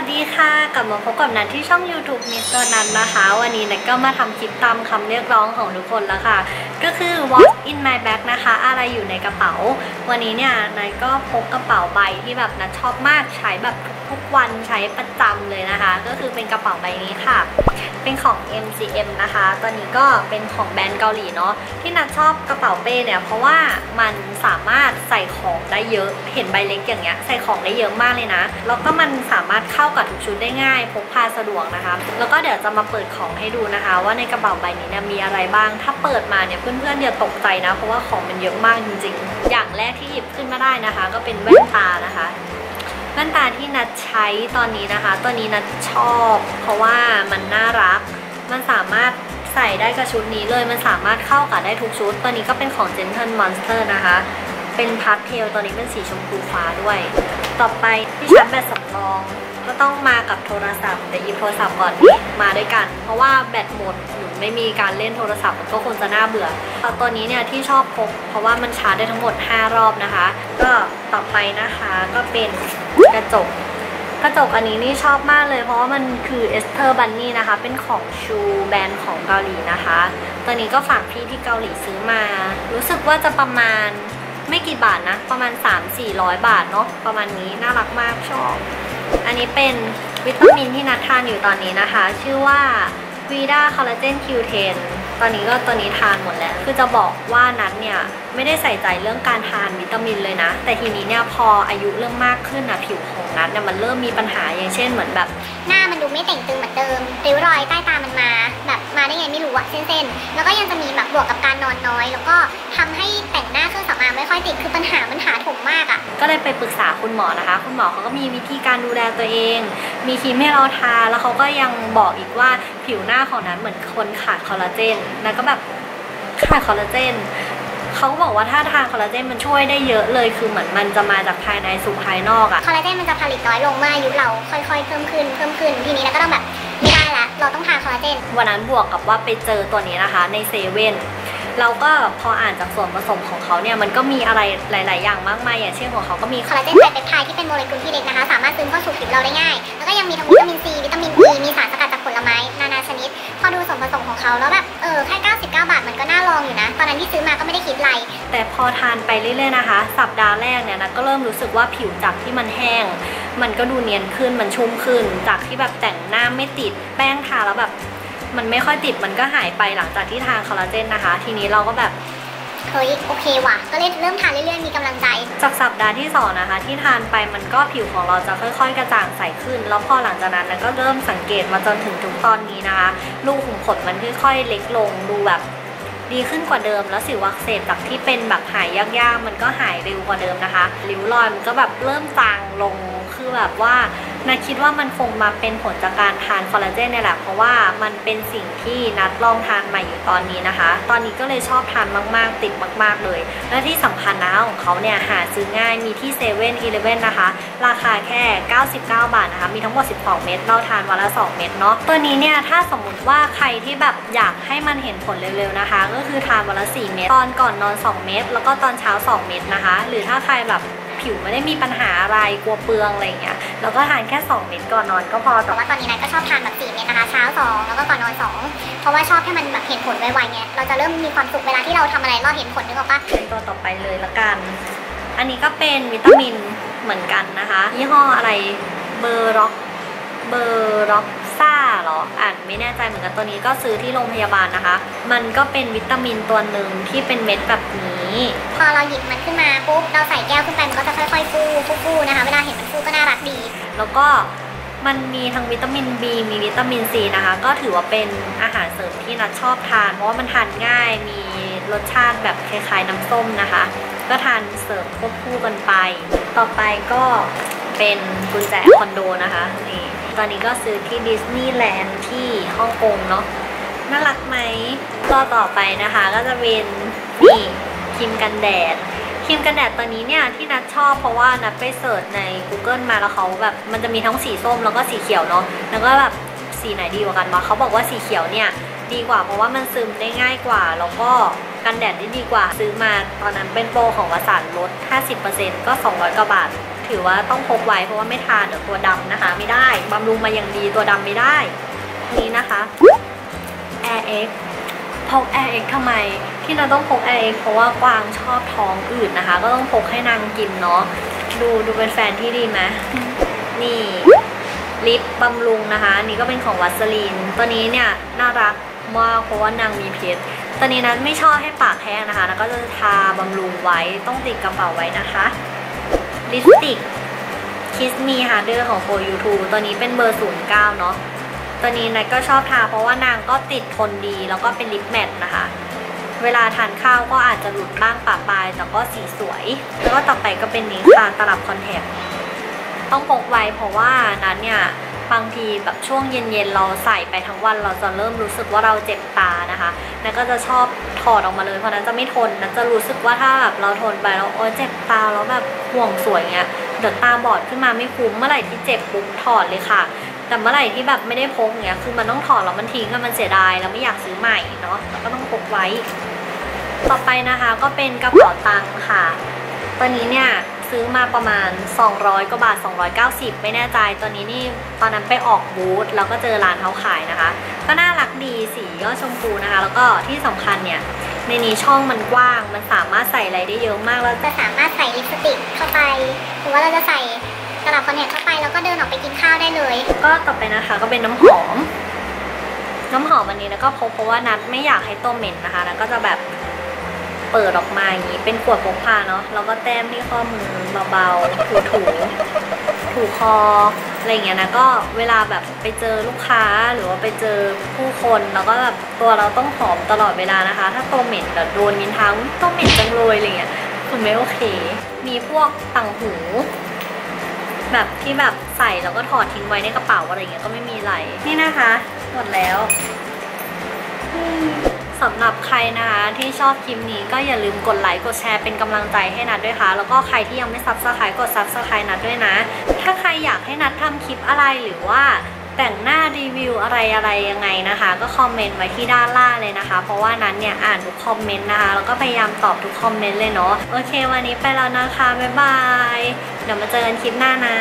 วัสดีค่ะกลับมาพบกับนันที่ช่อง YouTube มิสเตอร์นันนะคะ วันนี้นันก็มาทำคลิปตามคำเรียกร้องของทุกคนแล้วค่ะ ก็คือ What in my bag นะคะ อะไรอยู่ในกระเป๋า วันนี้เนี่ยนันก็พกกระเป๋าใบที่แบบนันชอบมากใช้แบบทุกวันใช้ประจำเลยนะคะ ก็คือเป็นกระเป๋าใบนี้ค่ะ เป็นของ MCM นะคะ ตอนนี้ก็เป็นของแบรนด์เกาหลีเนาะที่นัดชอบกระเป๋าเป้เนี่ยเพราะว่ามันสามารถใส่ของได้เยอะเห็นใบเล็กอย่างเงี้ยใส่ของได้เยอะมากเลยนะแล้วก็มันสามารถเข้ากับทุกชุดได้ง่ายพกพาสะดวกนะคะ แล้วก็เดี๋ยวจะมาเปิดของให้ดูนะคะ ว่าในกระเป๋าใบนี้เนี่ยมีอะไรบ้าง ถ้าเปิดมาเนี่ยเพื่อนๆอย่าตกใจนะ เพราะว่าของมันเยอะมากจริงๆ อย่างแรกที่หยิบขึ้นมาได้นะคะ ก็เป็นแว่นตานะคะแว่นตาที่นัดใช้ตอนนี้นะคะ ตัวนี้นัดชอบ เพราะว่ามันน่ารัก มันสามารถใส่ได้กับชุดนี้เลย มันสามารถเข้ากับได้ทุกชุด ตัวนี้ก็เป็นของ Gentle Monster นะคะ เป็นพาสเทลตัวนี้เป็นสีชมพูฟ้าด้วย ต่อไปที่ชาร์จแบตสำรอง ก็ต้องมากับโทรศัพท์แต่หยิบโทรศัพท์ก่อนมาด้วยกัน เพราะว่าแบตหมด ไม่มีการเล่นโทรศัพท์มันก็คงจะน่าเบื่อตัวนี้เนี่ยที่ชอบพกเพราะว่ามันชาร์จได้ทั้งหมด 5 รอบนะคะ ก็ต่อไปนะคะก็เป็นกระจกกระจกอันนี้นี่ชอบมากเลย เพราะว่ามันคือเอสเ e อร์บันนี่นะคะ เป็นของชูแบรนด์ของเกาหลีนะคะ ตัวนี้ก็ฝากพี่ที่เกาหลีซื้อมา รู้สึกว่าจะประมาณไม่กี่บาทนะ ประมาณ 3-400 บาทเนาะประมาณนี้น่ารักมากชอบ อันนี้เป็นวิตามินที่นัดทานอยู่ตอนนี้นะคะ ชื่อว่า วีด้าคอลลาเจน Q10 ตอนนี้ก็ตัวนี้ทานหมดแล้ว คือจะบอกว่านัดเนี่ยไม่ได้ใส่ใจเรื่องการทานวิตามินเลยนะ แต่ทีนี้เนี่ยพออายุเริ่มมากขึ้นนะผิวของนัดเนี่ยมันเริ่มมีปัญหาอย่างเช่นเหมือนแบบ หน้ามันดูไม่เต่งตึงเหมือนเดิมริ้วรอยใต้ตามันมา แบบมาได้ไงไม่รู้อะเส้นๆ แล้วก็ยังจะมีแบบบวกกับการนอนน้อย แล้วก็ทำให้แต่ง ไม่ค่อยติดคือปัญหามันหาถมมากอะก็เลยไปปรึกษาคุณหมอนะคะ คุณหมอเขาก็มีวิธีการดูแลตัวเอง มีครีมให้เราทา แล้วเขาก็ยังบอกอีกว่าผิวหน้าของนั้นเหมือนคนขาดคอลลาเจน แล้วก็แบบขาดคอลลาเจนเขาก็บอกว่าถ้าทานคอลลาเจนมันช่วยได้เยอะเลยคือเหมือนมันจะมาจากภายในสู่ภายนอกอะคอลลาเจนมันจะผลิตน้อยลงเมื่ออายุเราค่อยๆเพิ่มขึ้นเพิ่มขึ้นทีนี้เราก็ต้องแบบไม่ได้ละเราต้องทานคอลลาเจนวันนั้นบวกกับว่าไปเจอตัวนี้นะคะ ในเซเว่น เราก็พออ่านจากส่วนผสมของเขาเนี่ยมันก็มีอะไรหลาย ๆ อย่างมากมายอย่างเช่นของเขาก็มีคอลลาเจนไตรเปปไทด์ที่เป็นโมเลกุลที่เล็กนะคะ สามารถซึมเข้าสู่ผิวเราได้ง่าย แล้วก็ยังมีทั้งวิตามินซีวิตามิน E มีสารสกัดจากผลไม้นานาชนิด พอดูส่วนผสมของเขาแล้วแบบเออแค่99 บาทมันก็น่าลองอยู่นะ ตอนนั้นที่ซื้อมาก็ไม่ได้คิดอะไรแต่พอทานไปเรื่อย ๆ นะคะ สัปดาห์แรกเนี่ยนะก็เริ่มรู้สึกว่าผิวจากที่มันแห้ง มันก็ดูเนียนขึ้นมันชุ่มขึ้น จากที่แบบแต่งหน้าไม่ติดแป้งทาแล้วแบบ มันไม่ค่อยติดมันก็หายไปหลังจากที่ทานคอลลาเจนนะคะ ทีนี้เราก็แบบเฮ้ยโอเคว่ะ ก็เล่นเริ่มทานเรื่อยๆมีกำลังใจ จากสัปดาห์ที่สองนะคะ ที่ทานไปมันก็ผิวของเราจะค่อย ๆ กระจ่างใสขึ้น แล้วพอหลังจากนั้นนะก็เริ่มสังเกตมาจนถึงทุกตอนนี้นะคะรูขุมขนมันค่อยๆเล็กลงดูแบบดีขึ้นกว่าเดิมแล้วสิวอักเสบจากที่เป็นแบบหายยากๆมันก็หายเร็วกว่าเดิมนะคะริ้วรอยมันก็แบบเริ่มจางลงคือแบบว่า นาคิดว่ามันคงมาเป็นผลจากการทานคอลลาเจนเนี่ยแหละเพราะว่ามันเป็นสิ่งที่นัดลองทานใหมาอยู่ตอนนี้นะคะ ตอนนี้ก็เลยชอบทานมากๆ ติดมาก ๆเลย และที่สำคัญนะของเขาเนี่ยหาซื้อง่ายมีที่เซเว่นอีเลฟเว่นนะคะ ราคาแค่ 99 บาทนะคะ มีทั้งหมด 12 เม็ดเราทานวันละ 2 เม็ดเนาะตัวนี้เนี่ยถ้าสมมติว่าใครที่แบบอยากให้มันเห็นผลเร็วๆนะคะ ก็คือทานวันละ 4 เม็ดตอนก่อนนอน 2 เม็ดแล้วก็ตอนเช้า 2 เม็ดนะคะ หรือถ้าใครแบบ ผิวไม่ได้มีปัญหาอะไรกลัวเปลืองอะไรเงี้ยแล้วก็ทานแค่ 2 เม็ดก่อนนอนก็พอแต่ว่าตอนนี้นายก็ชอบทานแบบ4เม็ดนะคะเช้า 2 แล้วก็ก่อนนอน 2 เพราะว่าชอบให้มันแบบเห็นผลไวๆไงเราจะเริ่มมีความสุขเวลาที่เราทำอะไรเราเห็นผลนึกออกปะเป็นตัวต่อไปเลยละกัน อันนี้ก็เป็นวิตามินเหมือนกันนะคะยี่ห้ออะไรเบอร์ร็อกเบอร์ร็อก ซ่าหรออ่านไม่แน่ใจเหมือนกันตัวนี้ก็ซื้อที่โรงพยาบาลนะคะ มันก็เป็นวิตามินตัวหนึ่งที่เป็นเม็ดแบบนี้ พอเราหยิบมันขึ้นมาปุ๊บเราใส่แก้วขึ้นไปมันก็จะค่อยๆฟูฟูๆนะคะ เวลาเห็นมันฟูก็น่ารักดี แล้วก็มันมีทั้งวิตามิน B มีวิตามิน C นะคะ ก็ถือว่าเป็นอาหารเสริมที่นัดชอบทาน เพราะว่ามันทานง่าย มีรสชาติแบบคล้ายๆน้ำส้มนะคะ ก็ทานเสริมควบคู่กันไป ต่อไปก็เป็นกุญแจคอนโดนะคะนี่ ตอนนี้ก็ซื้อที่ดิสนีย์แลนด์ที่ฮ่องกงเนาะน่ารักไหมก็ต่อไปนะคะก็จะเป็นนี่ครีมกันแดดครีมกันแดดตัวนี้เนี่ยที่นัดชอบเพราะว่านัดไปเสิร์ชใน Google มาแล้วเขาแบบมันจะมีทั้งสีส้มแล้วก็สีเขียวเนาะแล้วก็แบบสีไหนดีกว่ากันวะเขาบอกว่าสีเขียวเนี่ยดีกว่าเพราะว่ามันซึมได้ง่ายกว่า แล้วก็กันแดดได้ดีกว่าซื้อมาตอนนั้นเป็นโปรของวสันต์ลด 50%ก็ 200 กว่าบาท ถือว่าต้องพกไว้เพราะว่าไม่ทานเดี๋ยวตัวดำนะคะ ไม่ได้บำรุงมาอย่างดีตัวดำไม่ได้ นี้นะคะ Air X พก Air X ทำไม ที่เราต้องพก Air X เพราะว่ากวางชอบท้องอืดนะคะ ก็ต้องพกให้นางกินเนาะดูดูเป็นแฟนที่ดีไหมนี่ลิปบำรุงนะคะ นี่ก็เป็นของวัสลีนตัวนี้เนี่ยน่ารักมากเพราะว่านางมีเพชรตัวนี้นั้นไม่ชอบให้ปากแห้งนะคะ แล้วก็จะทาบำรุงไว้ต้องติดกระเป๋าไว้นะคะ ลิปสติก Kiss Me Harder ของ For You Too ตัวนี้เป็นเบอร์ 09 เนาะตัวนี้นัทก็ชอบทาเพราะว่านางก็ติดทนดีแล้วก็เป็นลิปแมทนะคะ เวลาทานข้าวก็อาจจะหลุดบ้างปะปาย แต่ก็สีสวย แล้วก็ต่อไปก็เป็นนี้ตาตลับคอนแทคต้องพกไว้เพราะว่านั้นเนี่ย บางทีแบบช่วงเย็นๆเราใส่ไปทั้งวัน เราจะเริ่มรู้สึกว่าเราเจ็บตานะคะนันก็จะชอบถอดออกมาเลยเพราะนั้นจะไม่ทนนันจะรู้สึกว่าถ้าแบบเราทนไปแล้วโอ๊ยเจ็บตาแล้วแบบห่วงสวยเงี้ยเดี๋ยวตาบอดขึ้นมาไม่คุ้มเมื่อไหร่ที่เจ็บปุ๊บถอดเลยค่ะ แต่เมื่อไหร่ที่แบบไม่ได้พกเงี้ยคือมันต้องถอดแล้วมันทิ้งอะมันเสียดายแล้วไม่อยากซื้อใหม่เนาะก็ต้องพกไว้ ต่อไปนะคะก็เป็นกระเป๋าตังค์ค่ะตัวนี้เนี่ย ซื้อมาประมาณ 200กว่าบาท 290 ไม่แน่ใจตัวนี้นี่ตอนนั้นไปออกบูธแล้วก็เจอร้านเขาขายนะคะ ก็น่ารักดีสีก็ชมพูนะคะ แล้วก็ที่สำคัญเนี่ยในนี้ช่องมันกว้าง มันสามารถใส่อะไรได้เยอะมากแล้วจะสามารถใส่ลิปสติกเข้าไป หรือว่าเราจะใส่กระดาษคอนแทคเข้าไปแล้วก็เดินออกไปกินข้าวได้เลย ก็ต่อไปนะคะก็เป็นน้ำหอม น้ำหอมอันนี้แล้วก็พกเพราะว่านัดไม่อยากให้ตัวเหม็นนะคะแล้วก็จะแบบ เปิดออกมาอย่างนี้เป็นขวดพกพาเนาะแล้วก็แต้มที่ข้อมือเบาๆถูถูๆถูคออะไรอย่างเงี้ยนะก็เวลาแบบไปเจอลูกค้าหรือว่าไปเจอผู้คนแล้วก็แบบตัวเราต้องหอมตลอดเวลานะคะ ถ้าตัวเหม็นแบบโดนนินทาตัวเหม็นจังเลยอะไรเงี้ยคือไม่โอเค มีพวกต่างหู แบบที่แบบใส่แล้วก็ถอดทิ้งไว้ในกระเป๋าอะไรอย่างเงี้ยก็ไม่มีอะไรนี่นะคะ หมดแล้ว สำหรับใครนะคะที่ชอบคลิปนี้ก็อย่าลืมกดไลค์กดแชร์เป็นกำลังใจให้นัดด้วยค่ะ แล้วก็ใครที่ยังไม่ซับสไครต์กดซับสไครต์นัดด้วยนะ ถ้าใครอยากให้นัดทำคลิปอะไรหรือว่าแต่งหน้ารีวิวอะไรอะไรยังไงนะคะ ก็คอมเมนต์ไว้ที่ด้านล่างเลยนะคะ เพราะว่านั้นเนี่ยอ่านทุกคอมเมนต์นะคะแล้วก็พยายามตอบทุกคอมเมนต์เลยเนาะโอเค วันนี้ไปแล้วนะคะบ๊ายบายเดี๋ยวมาเจอกันคลิปหน้านะ